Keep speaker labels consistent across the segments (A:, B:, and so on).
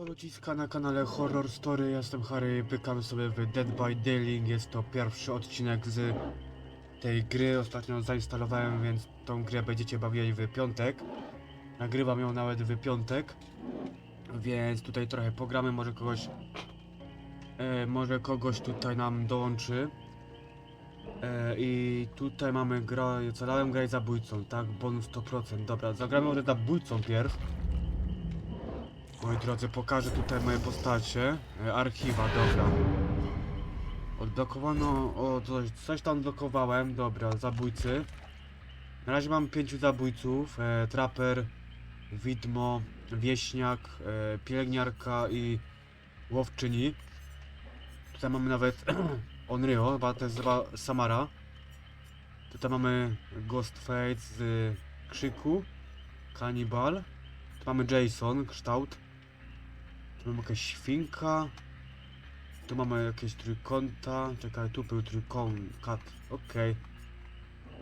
A: Siemanko ludziska na kanale Horror Story, jestem Harry, pykamy sobie w Dead by Daylight, jest to pierwszy odcinek z tej gry, ostatnio zainstalowałem, więc tą grę będziecie bawili w piątek. Nagrywam ją nawet w piątek, więc tutaj trochę pogramy, może kogoś, e, może kogoś tutaj nam dołączy. E, I tutaj mamy gra, calałem grać zabójcą, tak, bonus 100%, dobra, zagramy może zabójcą pierw. Moi drodzy, pokażę tutaj moje postacie. E, Archiwa, dobra. Odblokowano, o coś, coś tam odblokowałem, dobra, zabójcy. Na razie mam pięciu zabójców, e, traper, widmo, wieśniak, e, pielęgniarka i łowczyni. Tutaj mamy nawet Onryo, chyba to jest chyba Samara. Tutaj mamy Ghostface z Krzyku, Cannibal. Tu mamy Jason, kształt. Tu mamy jakaś świnka. Tu mamy jakieś trójkąta. Czekaj, tu był trójkąt. Okej.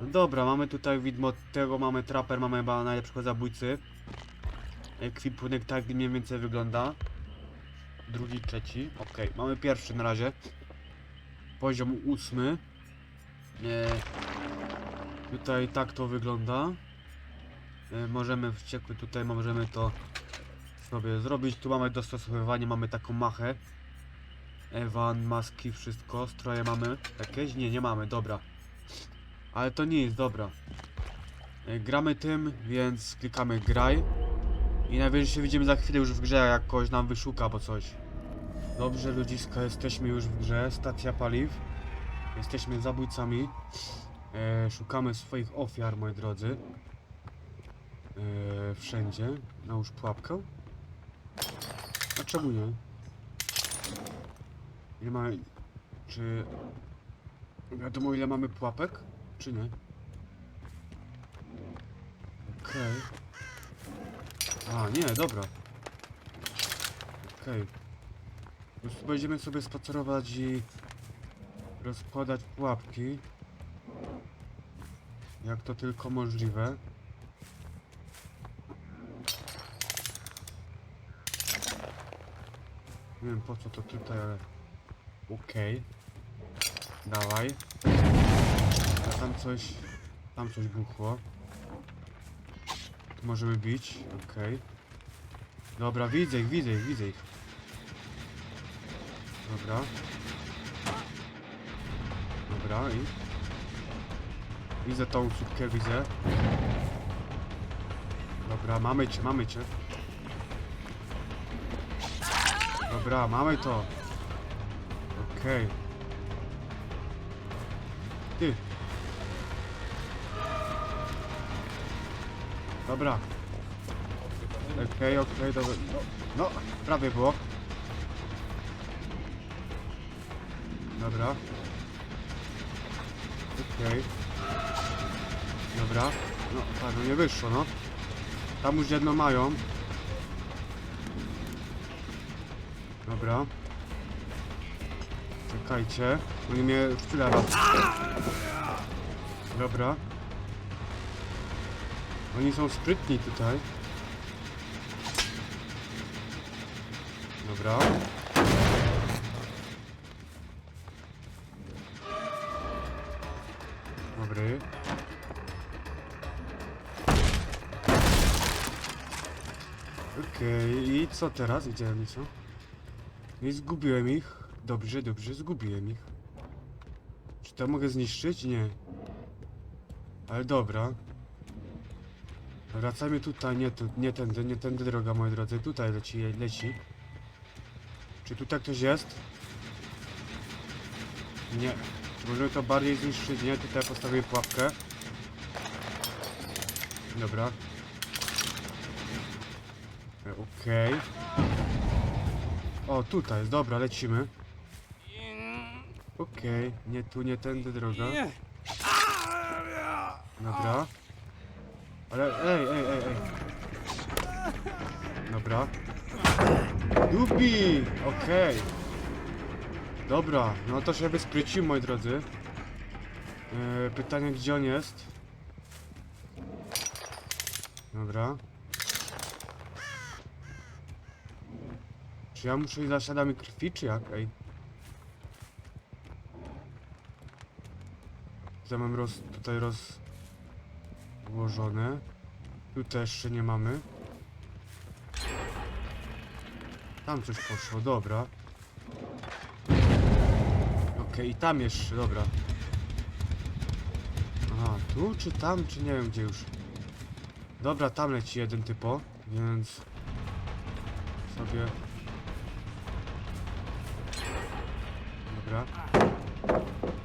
A: No dobra, mamy tutaj widmo tego, mamy trapper, mamy chyba najlepszego zabójcy. Ekwipunek tak mniej więcej wygląda. Drugi, trzeci. Okej, mamy pierwszy na razie. Poziom ósmy. E, tutaj tak to wygląda. E, możemy wściekły tutaj możemy to sobie zrobić. Tu mamy dostosowywanie, mamy taką machę. Ewan, maski, wszystko. Stroje mamy jakieś? Nie, nie mamy, dobra. Ale to nie jest, dobra. E, gramy tym, więc klikamy graj. I najwyżej się widzimy za chwilę już w grze, jak kogoś nam wyszuka, bo coś. Dobrze, ludziska, jesteśmy już w grze. Stacja paliw. Jesteśmy zabójcami. E, szukamy swoich ofiar, moi drodzy. Eee, wszędzie. Nałóż pułapkę. A czemu nie? Ile mamy... Czy... Wiadomo ile mamy pułapek? Czy nie? Okej. A, nie, dobra. Okej. Po prostu będziemy sobie spacerować i... rozkładać pułapki. Jak to tylko możliwe. Nie wiem po co to tutaj, ale... Okej. Dawaj. A tam coś... Tam coś buchło. Tu możemy bić, okej. Dobra, widzę ich, widzę ich, widzę ich. Dobra. Dobra i... Widzę tą słupkę, widzę. Dobra, mamy cię, mamy cię. Dobra, mamy to. Okej. Ty. Dobra. Okej, okej, dobra. No, no, prawie było. Dobra. Okej. Dobra. No, tak, no nie wyszło, no. Tam już jedno mają. Dobra. Czekajcie. Oni mnie w tyle raz. Dobra. Oni są sprytni tutaj. Dobra. Dobry. Okej, i co teraz? Gdzie oni są? Nie zgubiłem ich. Dobrze, dobrze, zgubiłem ich. Czy to mogę zniszczyć? Nie. Ale dobra. Wracamy tutaj, nie, tu, nie tędy, nie tędy droga, moi drodzy. Tutaj leci, leci. Czy tutaj ktoś jest? Nie. Czy możemy to bardziej zniszczyć? Nie, tutaj postawię pułapkę. Dobra. E, Okej. O, tutaj jest, dobra, lecimy. Okej, nie tu, nie tędy droga. Dobra. Ale, ej, ej, ej, ej. Dobra. Dubi! Okej. Dobra, no to się wysprycił, moi drodzy. E, pytanie, gdzie on jest? Dobra. Czy ja muszę iść za śladami krwi, czy jak? Ej. Ja mam roz, tutaj rozłożone. Tu też jeszcze nie mamy. Tam coś poszło, dobra. Okej, i tam jeszcze, dobra. Aha, tu czy tam, czy nie wiem gdzie już. Dobra, tam leci jeden typo, więc sobie. Dobra.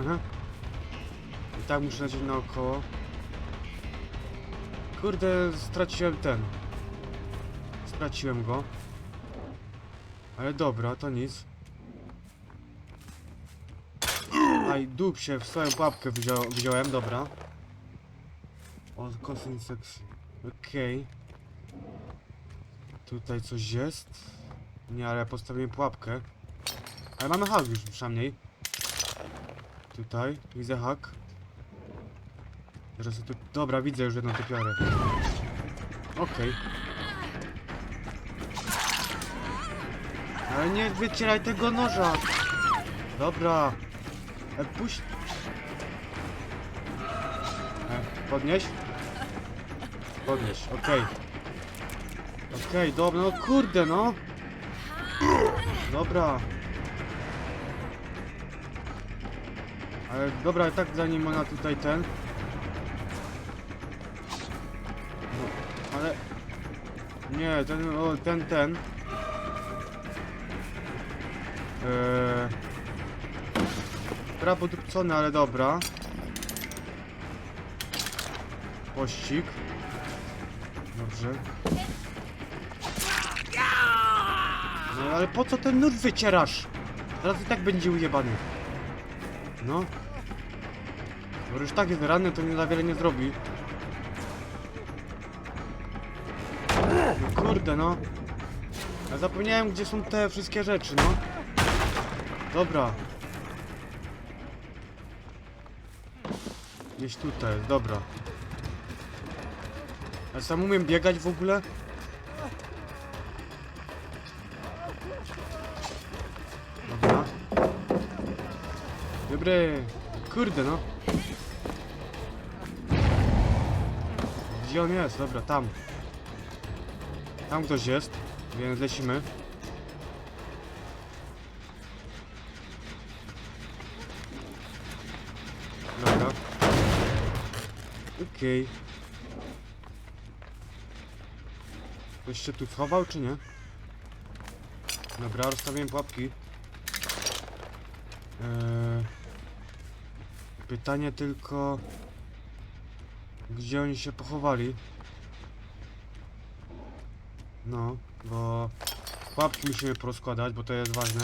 A: Aha. I tak muszę lecieć naokoło. Kurde, straciłem ten. Straciłem go. Ale dobra, to nic. Aj, dup się, w swoją pułapkę wzią, wziąłem, dobra. O, kosyn sekcji. Okej. Tutaj coś jest. Nie, ale postawiłem pułapkę. Ale mamy hak już przynajmniej. Tutaj, widzę hak. Teraz tu... Dobra, widzę już jedną typiarę. Okej. Ale nie wycieraj tego noża! Dobra. E, puść. E, podnieś. Podnieś, okej. Okej, dobra, no kurde, no. Dobra. Ale dobra, tak zanim ona tutaj ten. Ale. Nie, ten, o, ten, ten. Eee... Prawo podupcony, ale dobra. Pościg. Dobrze. No ale po co ten nóż wycierasz? Teraz i tak będzie ujebany. No. Bo już tak jest ranny, to nie za wiele nie zrobi. No kurde, no. Ja zapomniałem, gdzie są te wszystkie rzeczy, no. Dobra. Gdzieś tutaj, dobra. Ja sam umiem biegać w ogóle? Dobra. Dobry. Kurde no. Gdzie on jest? Dobra, tam. Tam ktoś jest, więc lecimy. Dobra. Okej. Ktoś się tu schował, czy nie? Dobra, rozstawiłem pułapki. Eee, pytanie tylko... Gdzie oni się pochowali? No, bo... Pułapki musimy porozkładać, bo to jest ważne.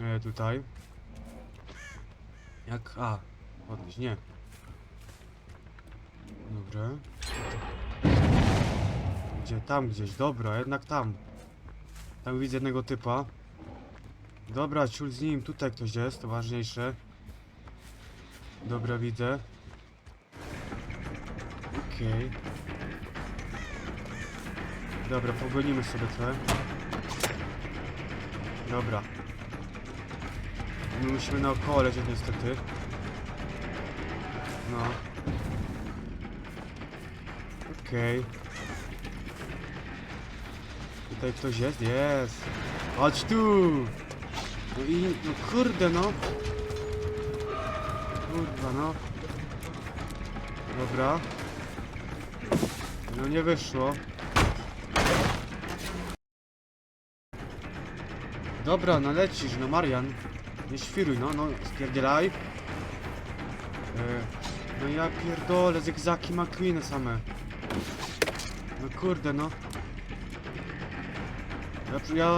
A: Eee, tutaj. Jak? A, podnieść, nie. Dobra. Gdzie? Tam gdzieś, dobra, jednak tam. Tam widzę jednego typa. Dobra, ciul z nim, tutaj ktoś jest, to ważniejsze. Dobra, widzę. Okej. Dobra, pogonimy sobie trochę. Dobra. My musimy naokoło lecieć niestety. No. Okej. Tutaj ktoś jest? Jest. Chodź tu! No i... No kurde no. Kurwa no. Dobra. No nie wyszło. Dobra, no lecisz, no Marian. Nie świruj, no, no, spierdzielaj. E, no ja pierdolę, zygzaki McQueen same. No kurde, no. Ja, ja,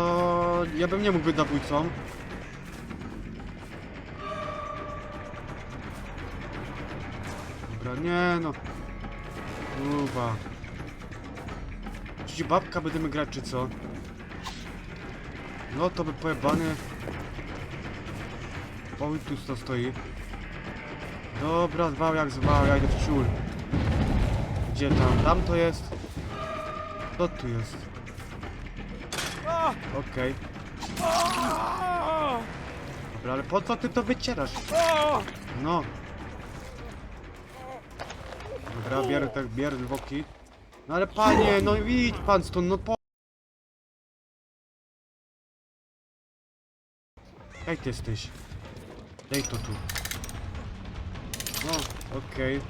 A: ja bym nie mógł być zabójcą. Dobra, nie no. Kurwa. Ci babka będziemy grać, czy co? No to by pojebany. Oj, tu to stoi. Dobra, zwał jak zwał, ja w ciul. Gdzie tam? Tam to jest? Co tu jest? Okej. Dobra, ale po co ty to wycierasz? No. Dobra, bierę tak, bierę zwłoki. No ale panie, no idź pan stąd, no po... Jak ty jesteś? Daj to tu. No, okej.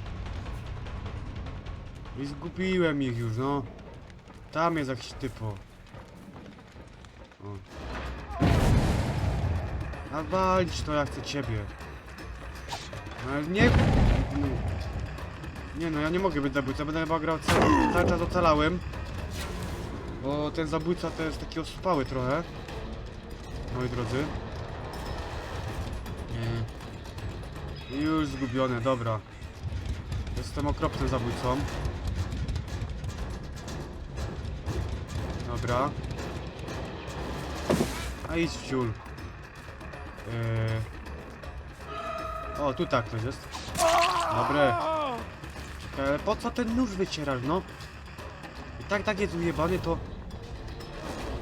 A: I zgubiłem ich już, no. Tam jest jakiś typo. O. A walić to, ja chcę ciebie. No ale nie... Nie no, ja nie mogę być zabójcą, będę chyba grał cały, cały czas ocalałem. Bo ten zabójca to jest taki ospały trochę. Moi drodzy. Już zgubione, dobra. Jestem okropnym zabójcą. Dobra. A idź w ciul. Eee... O, tu tak ktoś jest. Dobre. Ale po co ten nóż wycierasz, no? I tak, tak jest ujebany, to...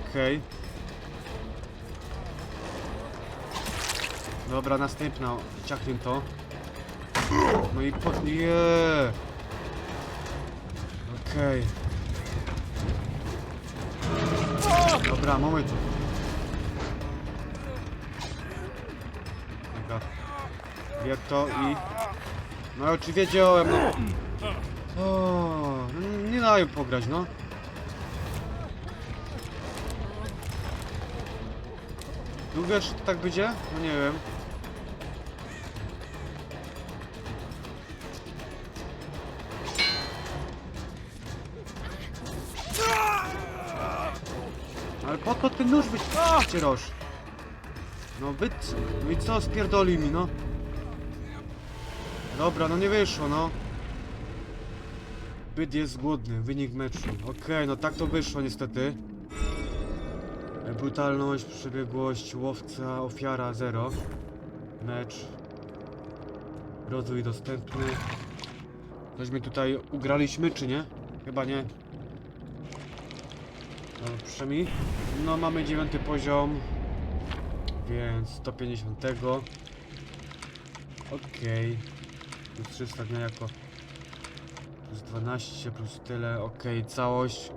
A: Okej. Dobra, następna. Ciachnę to. No i po... Okej. Dobra, moment. Dobra. Bier to i... No oczywiście wiedziałem, no. O, no nie dają pograć, no. Jeszcze to tak będzie? No nie wiem. Ale po co ten nóż wycierasz? No wyc... No co, spierdoli mi, no. Dobra, no nie wyszło, no. Byt jest głodny, wynik meczu. Okej, no tak to wyszło niestety. Brutalność, przebiegłość, łowca, ofiara 0. Mecz. Rozwój dostępny. Cośmy tutaj ugraliśmy, czy nie? Chyba nie. No, przynajmniej. No, mamy dziewiąty poziom. Więc 150. Okej. Plus 300 dnia jako. Plus 12, plus tyle. Okej, całość.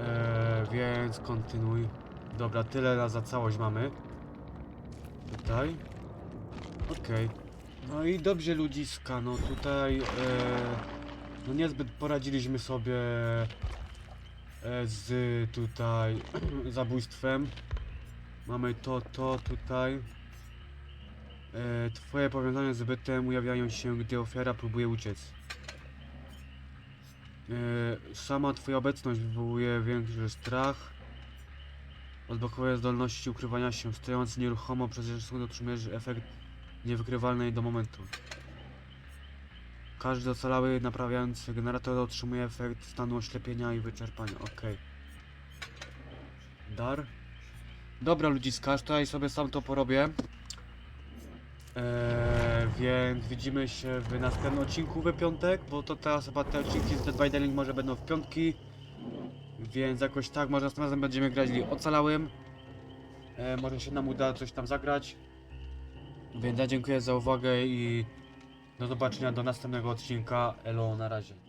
A: Eee, więc kontynuuj. Dobra, tyle na za całość mamy. Tutaj. Okej. No i dobrze ludziska, no tutaj e, no niezbyt poradziliśmy sobie e, z tutaj zabójstwem. Mamy to, to tutaj. E, twoje powiązania z bytem ujawniają się, gdy ofiara próbuje uciec. E, sama twoja obecność wywołuje większy strach. Odblokowuje zdolności ukrywania się. Stojąc nieruchomo przez 10 sekund otrzymujesz efekt niewykrywalny do momentu. Każdy ocalały naprawiający generator otrzymuje efekt stanu oślepienia i wyczerpania. Ok. Dar. Dobra ludziska, tutaj sobie sam to porobię. Eee, więc widzimy się w następnym odcinku we piątek, bo to teraz chyba te odcinki z Dead by Daylight może będą w piątki. Więc jakoś tak, może następnym razem będziemy grali ocalałym. Eee, może się nam uda coś tam zagrać. Więc ja dziękuję za uwagę i do zobaczenia do następnego odcinka. Elo, na razie.